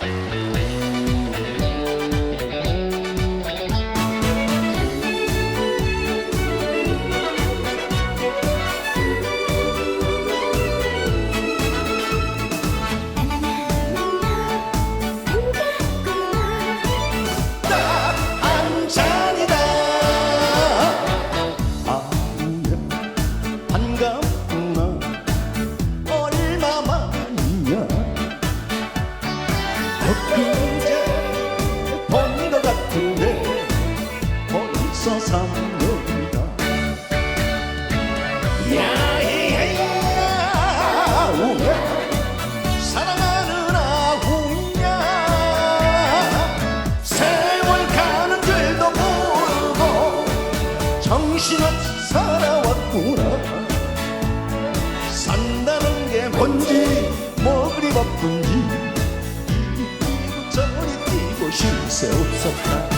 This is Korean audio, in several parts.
한 벌써 3년이다. 야이야 아우야. 사랑하는 아우야. 세월 가는 줄도 모르고 정신없이 살아왔구나. 산다는 게 뭔지 뭐 그리 바쁜지. 이리 저리 뛰고 쉴 새 없었다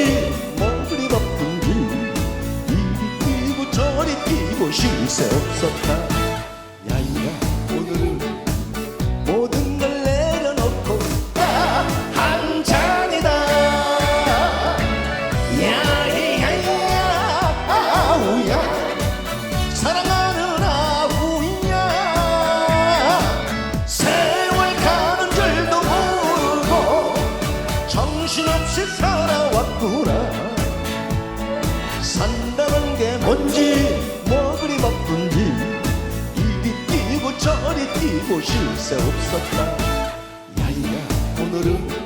쉴새 없었다. 야이야 오늘은 모든 걸 내려놓고 딱한 잔이다. 야이야 아우야. 사랑하는 아우야. 세월 가는 줄도 모르고 정신없이 살아왔구나. 산다는 게 보실 새 없었다. 야야 오늘은